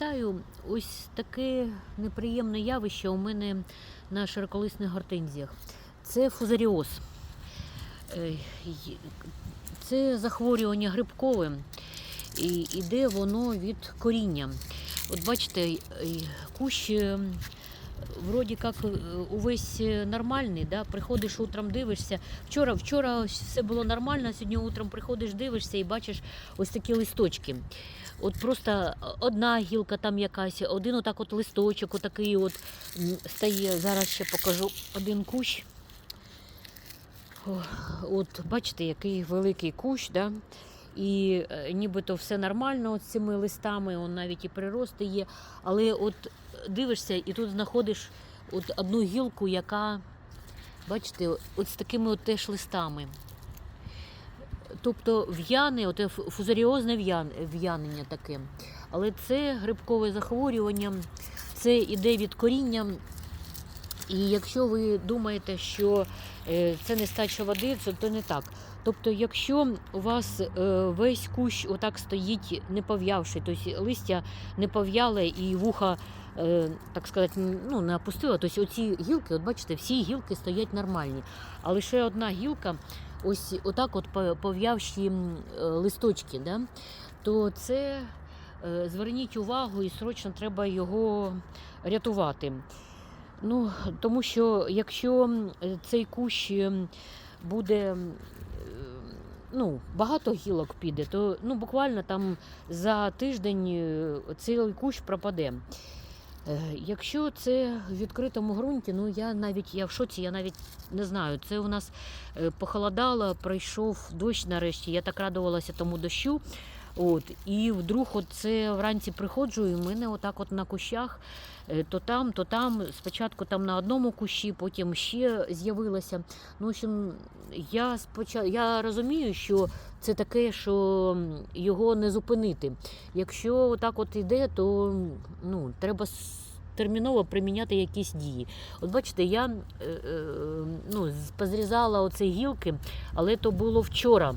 Вітаю! Ось таке неприємне явище у мене на широколисних гортензіях. Це фузаріоз. Е, Це захворювання грибкове, і іде воно від коріння. От бачите, й кущ е, вроді як е, увесь е, нормальний, да? приходиш утром, дивишся. Вчора, вчора все було нормально, сьогодні утром приходиш, дивишся і бачиш ось такі листочки. От просто одна гілка там якась, один отак от листочок, отакий от стає. Зараз ще покажу один кущ. От бачите, який великий кущ, да? І е, нібито все нормально от з цими листами, он навіть і прирости є. Але от дивишся, і тут знаходиш от одну гілку, яка, бачите, от з такими от теж листами. Тобто в'яне, оте ф- фузаріозне в'янення таке. Але це грибкове захворювання, це іде від коріння. І якщо ви думаєте, що е, це нестача води, це то не так. Тобто, якщо у вас е, весь кущ отак стоїть не пов'явши, тобто листя не пов'яле і вуха, е, так сказати, ну, не опустила, тобто оці гілки, от бачите, всі гілки стоять нормальні. А лише одна гілка, ось отак от пов'явші е, листочки, да? то це зверніть увагу і срочно треба його рятувати. Ну, тому що якщо цей кущ буде ну, багато гілок піде, то ну, буквально там за тиждень е, цілий кущ пропаде. Е, Якщо це в відкритому ґрунті, ну я навіть я в шоці, я навіть не знаю. Це у нас е, похолодало, пройшов дощ нарешті. Я так радувалася тому дощу. От, і вдруг от вранці приходжу, і в мене отак от на кущах, е, то там, то там. Спочатку там на одному кущі, потім ще з'явилося. Ну, в общем, я спочатку я розумію, що це таке, що його не зупинити. Якщо отак от іде, то ну, треба терміново приміняти якісь дії. От бачите, я е, е, ну, позрізала оці гілки, але то було вчора.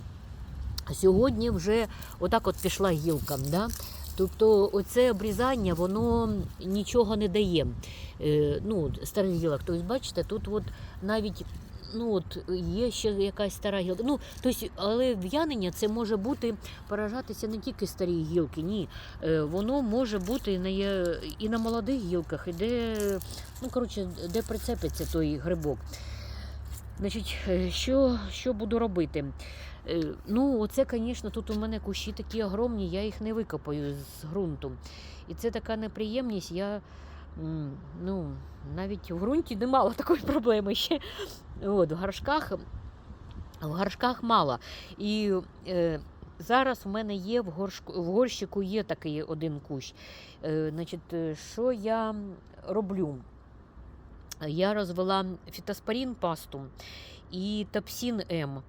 Сьогодні вже отак от пішла гілка. Да? Тобто оце обрізання воно нічого не дає. Е, ну, старих гілок. Тобто, бачите, тут от навіть ну, от, є ще якась стара гілка. Ну, тобто, але в'янення це може бути поражатися не тільки старі гілки, ні. Е, воно може бути і на, і на молодих гілках, і де, ну, коротше, де прицепиться той грибок. Значить, е, що, що буду робити? Е, Ну, оце, звісно, тут у мене кущі такі огромні, я їх не викопаю з ґрунту. І це така неприємність. Я ну, навіть в ґрунті не мала такої проблеми ще. От, в горшках, в горшках мало. І е, зараз в мене є в, горшку, в горщику є такий один кущ. Е, значить, е, що я роблю? Я розвела фітоспорін пасту і топсін М.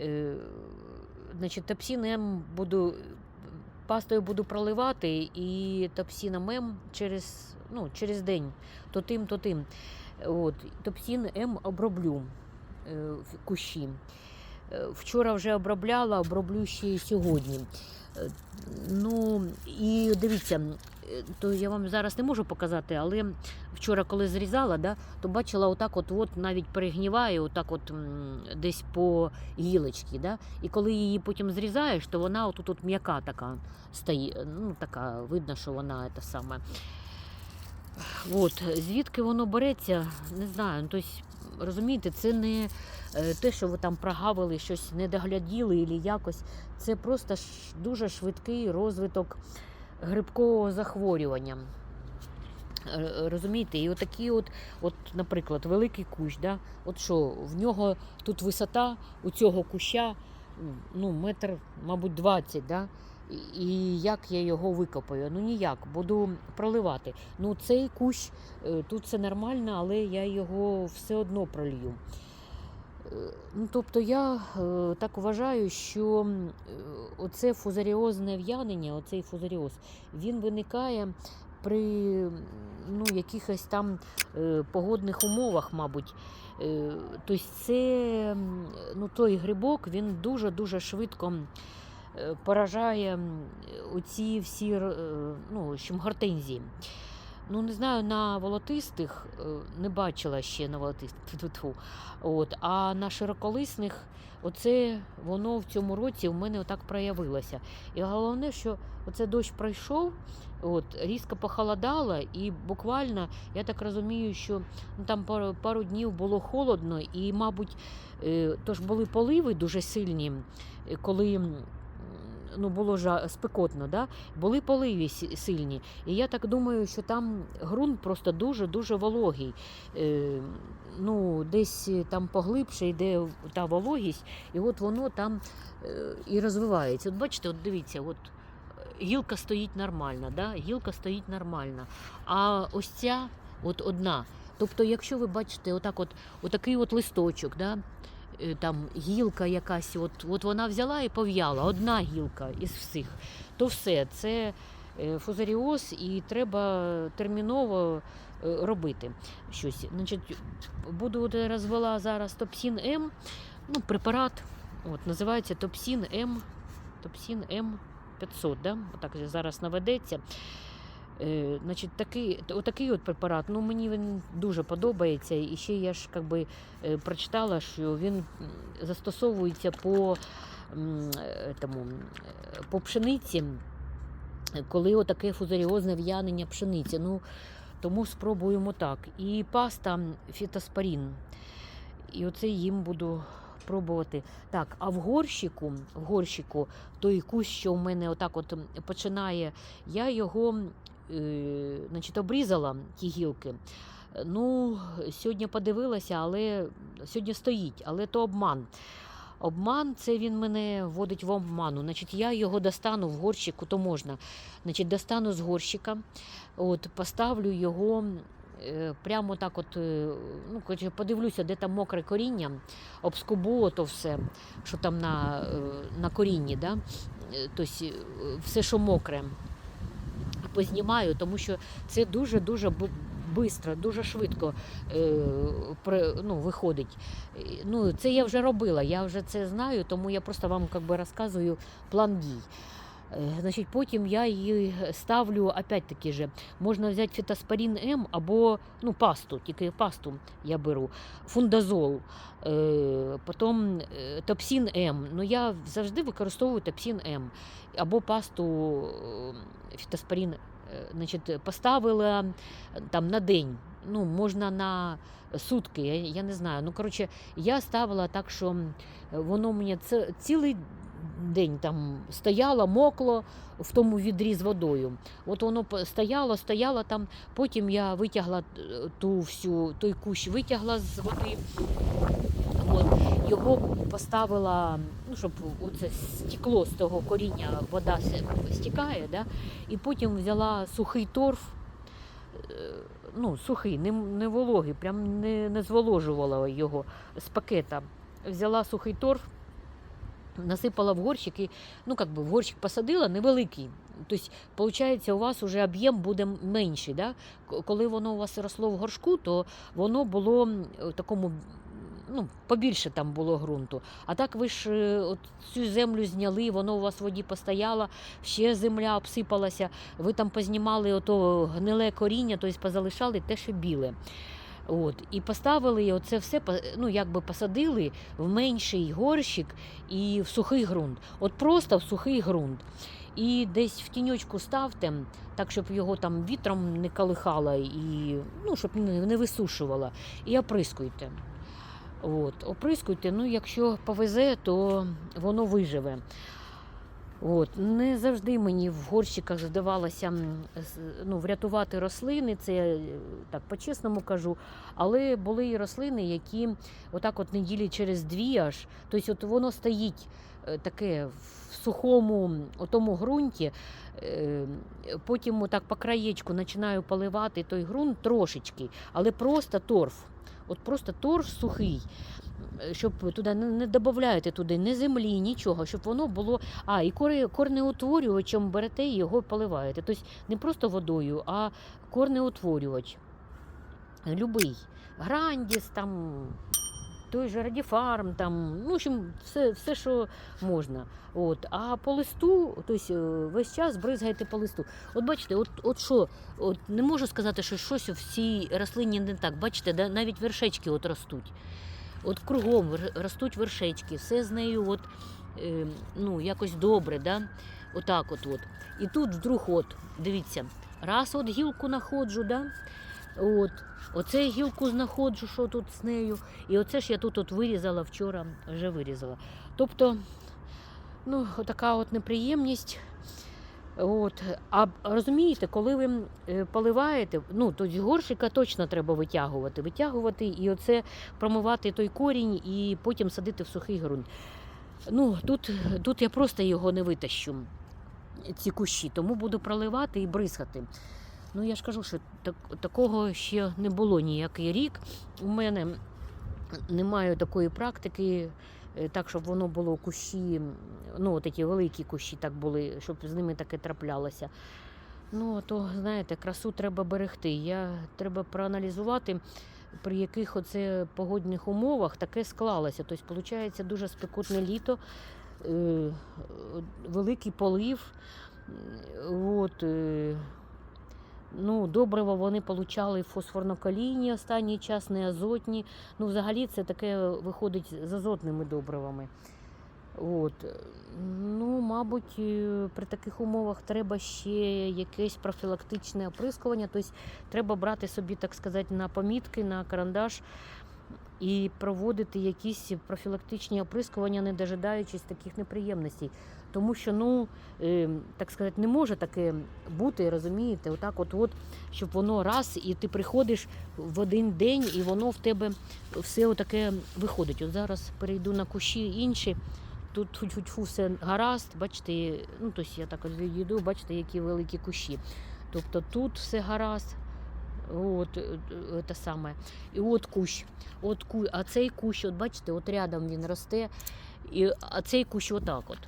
Е, Значить, топсін М буду пастою буду проливати і топсіном М через, ну, через день, то тим, то тим. От, топсін М оброблю е, в кущі. Е, Вчора вже обробляла, оброблю ще й сьогодні. Ну і дивіться, то я вам зараз не можу показати, але вчора, коли зрізала, да, то бачила, отак от, от навіть перегніває, отак от десь по гілочці. Да? І коли її потім зрізаєш, то вона отут от м'яка така стає. Ну, така, видно, що вона це саме. От, звідки воно береться, не знаю. Тобто, розумієте, це не е, те, що ви там прогавили, щось не догляділи або якось. Це просто дуже швидкий розвиток грибкового захворювання. Е, Розумієте, і отакі, от, от, наприклад, великий кущ, да? от що, в нього тут висота у цього куща ну, метр, мабуть, 20, да? І- як я його викопаю? Ну ніяк, буду проливати. Ну, цей кущ е, тут все нормально, але я його все одно пролью. Е, Ну, тобто я е, так вважаю, що е, оце фузаріозне в'янення, оцей фузаріоз, він виникає при ну, якихось там погодних умовах, мабуть. Тобто це ну, той грибок він дуже-дуже швидко поражає оці всі ну, чим гортензії. Ну, не знаю, на волотистих е, не бачила ще на волотистих. От, а на широколисних оце воно в цьому році в мене отак проявилося. І головне, що оце дощ пройшов, от, різко похолодало, і буквально, я так розумію, що ну, там пару, пару днів було холодно, і, мабуть, е, тож були поливи дуже сильні, коли. Ну, було жа- спекотно, да? були поливи сильні. І я так думаю, що там ґрунт просто дуже-дуже вологий. Е, ну, десь е, там поглибше йде та вологість, і от воно там е, і розвивається. От бачите, от дивіться, от е, гілка стоїть нормально, да? гілка стоїть нормально. А ось ця от одна. Тобто, якщо ви бачите, отак от, отакий от листочок, да? Е, там гілка якась, от, от вона взяла і пов'яла, одна гілка із всіх, то все, це е, фузаріоз, і треба терміново е, робити щось. Значить, буду розвела зараз Топсін М, ну, препарат, от, називається Топсін М, Топсін М 500, да? Отак зараз наведеться. Е, значить, такий, отакий от препарат, ну мені він дуже подобається. І ще я ж как би, е, прочитала, що він застосовується по, е, тому, е, по пшениці, коли отаке фузаріозне в'янення пшениці. Ну, тому спробуємо так. І паста фітоспорін. І оце їм буду пробувати. Так, а в горщику, в горщику той кущ, що в мене отак от починає, я його значить, обрізала, ті гілки. Ну, сьогодні подивилася, але сьогодні стоїть, але то обман. Обман це він мене вводить в обману. Значить, я його достану в горщику, то можна. Значить, достану з горщика, от, поставлю його е, прямо так, от, е, ну, подивлюся, де там мокре коріння, обскубу то все, що там на, е, на корінні, да? Е, тобто е, все, що мокре познімаю, тому що це дуже-дуже швидко, дуже швидко е, ну, виходить. Е, Ну, це я вже робила, я вже це знаю, тому я просто вам би, розказую план дій. Е, Значить, потім я її ставлю опять-таки же. Можна взяти фітоспорін М або ну, пасту, тільки пасту я беру, фундазол, е, потім е, топсін М. Ну, я завжди використовую топсін М або пасту е, фітоспорін. Значить, поставила там на день, ну, можна на сутки, я, я не знаю. Ну, коротше, я ставила так, що воно мені цілий день там стояло, мокло в тому відрі з водою. От воно стояло, стояло там. Потім я витягла е, ту всю, той кущ витягла з води. От, його поставила, ну, щоб оце стекло з того коріння, вода стікає, да? і потім взяла сухий торф, е, ну, сухий, не, не вологий, прям не, не зволожувала його з пакета. Взяла сухий торф, насипала в горщик і, ну, как би в горщик посадила, невеликий. Тобто, виходить, у вас вже об'єм буде менший. Да? Коли воно у вас росло в горшку, то воно було в такому. Ну, побільше там було ґрунту. А так ви ж е, от цю землю зняли, воно у вас в воді постояло, ще земля обсипалася, ви там познімали ото гниле коріння, тобто позалишали те, що біле. От, і поставили оце все, ну, якби посадили в менший горщик і в сухий ґрунт. От просто в сухий ґрунт. І десь в тіньочку ставте, так, щоб його там вітром не колихало і ну, щоб не висушувало. І оприскуйте. От, оприскуйте, ну, якщо повезе, то воно виживе. От, не завжди мені в горщиках здавалося ну, врятувати рослини, це я, е, так по-чесному кажу. Але були і рослини, які отак от неділі через дві аж, тобто от воно стоїть е, таке в сухому отому ґрунті, е, потім отак по краєчку починаю поливати той ґрунт трошечки, але просто торф. От просто торф сухий. е, Щоб туди не, додаєте туди ні землі, нічого, щоб воно було. А, і корнеутворювачем берете і його поливаєте. Тобто не просто водою, а корнеутворювач. Любий. Грандіс, там той же радіфарм, там, ну, в общем, все, все, що можна. От. А по листу, тобто е, весь час бризгаєте по листу. От бачите, от, от що, от не можу сказати, що щось в цій рослині не так. Бачите, да, навіть вершечки от ростуть. От кругом ростуть вершечки, все з нею от, е, ну, якось добре. Да? Отак от, от. І тут вдруг, от, дивіться, раз от гілку знаходжу, да? От, оце гілку знаходжу, що тут з нею. І оце ж я тут от вирізала вчора, вже вирізала. Тобто, ну, така от неприємність. От. А розумієте, коли ви е, поливаєте, ну то з горщика точно треба витягувати. Витягувати і оце промивати той корінь і потім садити в сухий ґрунт. Ну, тут, тут я просто його не витащу, ці кущі, тому буду проливати і бризгати. Ну, я ж кажу, що так, такого ще не було ніякий рік. У мене немає такої практики, е, так, щоб воно було кущі, ну, такі великі кущі так були, щоб з ними таке траплялося. Ну, то, знаєте, красу треба берегти. Я треба проаналізувати, при яких оце погодних умовах таке склалося. Тобто, виходить, дуже спекотне літо, е, великий полив. От, е, ну, добриво вони получали фосфорно-калійні останній час, не азотні. Ну, взагалі це таке виходить з азотними добривами. От. Ну, мабуть, е, при таких умовах треба ще якесь профілактичне оприскування. Тобто треба брати собі, так сказати, на помітки, на карандаш і проводити якісь профілактичні оприскування, не дожидаючись таких неприємностей. Тому що, ну, е, так сказати, не може таке бути, розумієте, отак от, от, щоб воно раз, і ти приходиш в один день, і воно в тебе все отаке виходить. От зараз перейду на кущі інші. Тут тьфу-тьфу-тьфу, все гаразд, бачите, ну тобто я так от відійду, бачите, які великі кущі. Тобто тут все гаразд. От, е, е, саме. І от кущ. От ку... А цей кущ, от бачите, от рядом він росте, і... а цей кущ отак от.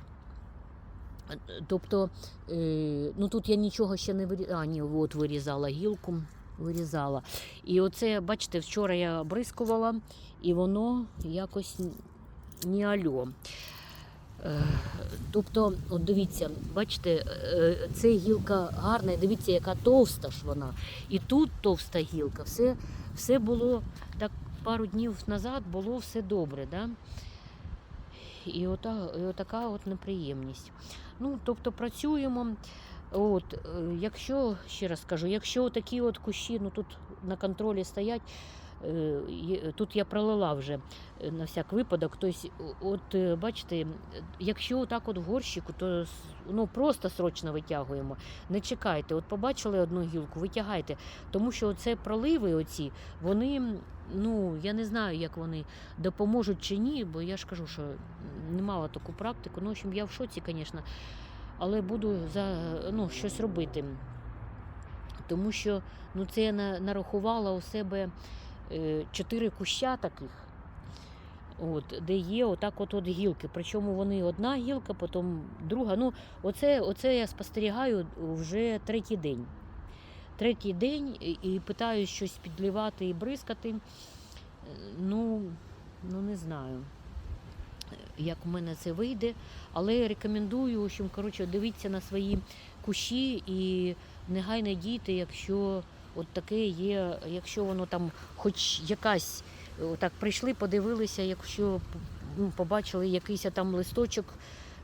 Тобто, е, ну тут я нічого ще не вирізала. А, ні, от вирізала гілку, вирізала. І оце, бачите, вчора я бризкувала, і воно якось не альо. Тобто, от дивіться, бачите, е, це гілка гарна, і дивіться, яка товста ж вона. І тут товста гілка. Все, все було так пару днів назад було все добре. Да? І, ота, і отака от неприємність. Ну, тобто працюємо. От, е, якщо, ще раз кажу, якщо такі от кущі ну, тут на контролі стоять, тут я пролила вже е, на всяк випадок. Тобто, от е, бачите, якщо так от в горщику, то ну, просто срочно витягуємо. Не чекайте, от побачили одну гілку, витягайте. Тому що це проливи, оці, вони, ну я не знаю, як вони допоможуть чи ні, бо я ж кажу, що не мала таку практику. Ну, в общем, я в шоці, звісно, але буду за ну, щось робити. Тому що ну, це я нарахувала у себе е, чотири куща таких. От, де є отак от, гілки. Причому вони одна гілка, потім друга. Ну, оце, оце я спостерігаю вже третій день. Третій день і, питаю щось підливати і бризкати. Е, Ну, ну не знаю, е, як у мене це вийде. Але рекомендую, в общем, коротше, дивіться на свої кущі і негайно дійте, якщо от таке є, якщо воно там хоч якась е, так прийшли, подивилися, якщо ну, побачили якийсь там листочок,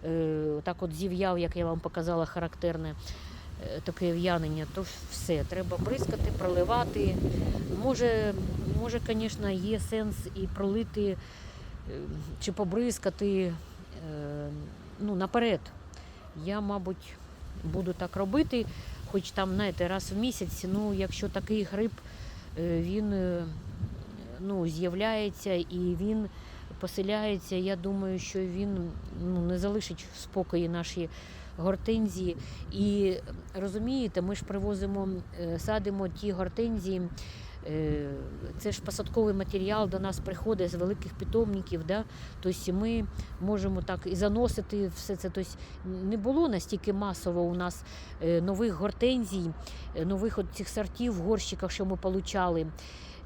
е, так от зів'яв, як я вам показала, характерне е, таке в'янення, то все, треба бризкати, проливати. Може, може, звісно, є сенс і пролити чи побризкати ну, наперед. Я, мабуть, буду так робити, хоч там, знаєте, раз в місяць, ну, якщо такий гриб, е, він е, ну, з'являється і він поселяється, я думаю, що він ну, не залишить в спокої наші гортензії. І розумієте, ми ж привозимо, е, садимо ті гортензії. Е, Це ж посадковий матеріал до нас приходить з великих питомників. Да? Тобто ми можемо так і заносити все це. Тобто не було настільки масово у нас е, нових гортензій, е, нових цих сортів в горщиках, що ми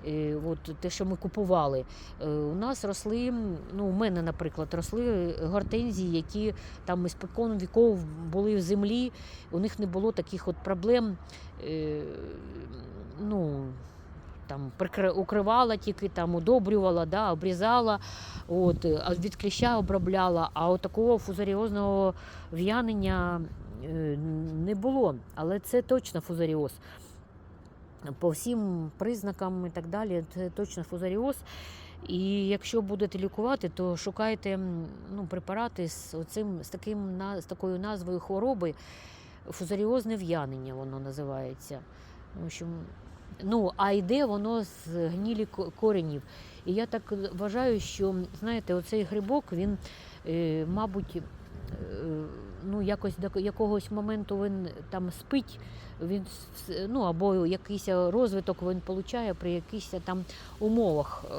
е, от те, що ми купували. У нас росли, ну, у мене, наприклад, росли гортензії, які там із спокон віков були в землі, у них не було таких от проблем. Ну, там укривала тільки, там удобрювала, да, обрізала, от, е, від кліща обробляла, а от такого фузаріозного в'янення е, не було. Але це точно фузаріоз. По всім признакам і так далі, це точно фузаріоз. І якщо будете лікувати, то шукайте ну, препарати з, оцим, з, таким, з такою назвою хвороби. Фузаріозне в'янення воно називається. В общем, ну, а йде воно з гнілі ко- коренів. І я так вважаю, що знаєте, оцей грибок, він, е, мабуть, е, ну, якось до якогось моменту він там спить, він ну, або якийсь розвиток він получає при якихось там умовах, е,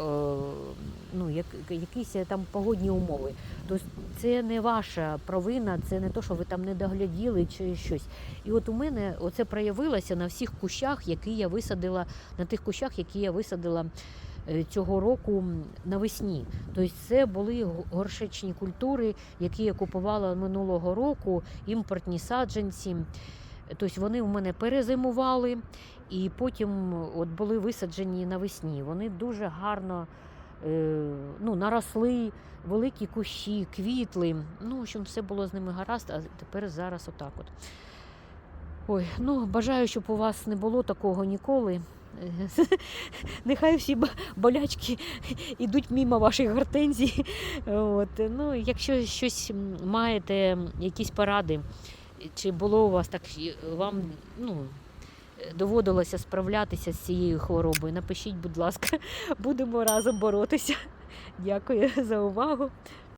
ну, як, якісь там погодні умови. Тобто це не ваша провина, це не то, що ви там не догляділи чи щось. І от у мене оце проявилося на всіх кущах, які я висадила, на тих кущах, які я висадила цього року навесні. Тобто це були горшечні культури, які я купувала минулого року, імпортні саджанці. Тобто вони у мене перезимували і потім от були висаджені навесні. Вони дуже гарно е, ну, наросли, великі кущі, квітли. Ну, в общем, все було з ними гаразд, а тепер зараз отак от. Ой, ну бажаю, щоб у вас не було такого ніколи. Нехай всі болячки йдуть мимо ваших гортензій. От. Ну, якщо щось маєте, якісь поради, чи було у вас так, вам ну, доводилося справлятися з цією хворобою, напишіть, будь ласка, будемо разом боротися. Дякую за увагу.